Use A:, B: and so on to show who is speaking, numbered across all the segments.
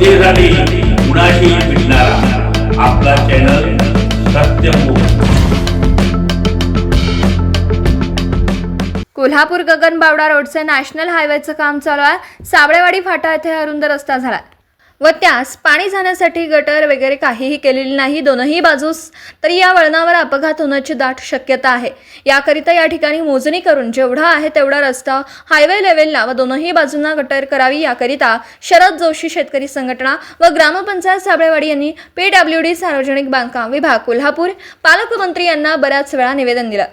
A: जनतेसाठी कुणाशी भेटणारा आपला चॅनल
B: कोल्हापूर गगनबावडा रोडचे नॅशनल हायवेचं काम चालू आहे. साबळेवाडी फाटा येथे अरुंद रस्ता झाला. व त्यास पाणी जाण्यासाठी गटर वगैरे काहीही केलेली नाही दोनही बाजूस तर या वळणावर अपघात होण्याची दाट शक्यता आहे. याकरिता या ठिकाणी मोजणी करून जेवढा आहे तेवढा रस्ता हायवे लेवलला व दोनही बाजूंना गटर करावी याकरिता शरद जोशी शेतकरी संघटना व ग्रामपंचायत साबळेवाडी यांनी पीडब्ल्यूडी सार्वजनिक बांधकाम विभाग कोल्हापूर पालकमंत्री यांना बऱ्याच वेळा निवेदन दिलं.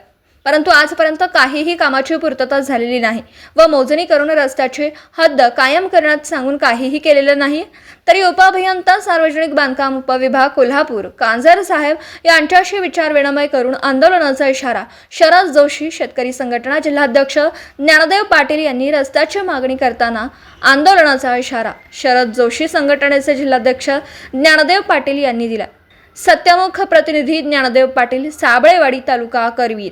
B: परंतु आजपर्यंत काहीही कामाची पूर्तता झालेली नाही व मोजणी करून रस्त्याची हद्द कायम करण्यात सांगून काहीही केलेलं नाही. तरी उपअभियंता सार्वजनिक बांधकाम उपविभाग कोल्हापूर कांजर साहेब यांच्याशी विचार विनिमय करून आंदोलनाचा इशारा शरद जोशी शेतकरी संघटना जिल्हाध्यक्ष ज्ञानदेव पाटील यांनी रस्त्याची मागणी करताना आंदोलनाचा इशारा शरद जोशी संघटनेचे जिल्हाध्यक्ष ज्ञानदेव पाटील यांनी दिला. सत्यमुख प्रतिनिधी ज्ञानदेव पाटील साबळेवाडी तालुका करवीर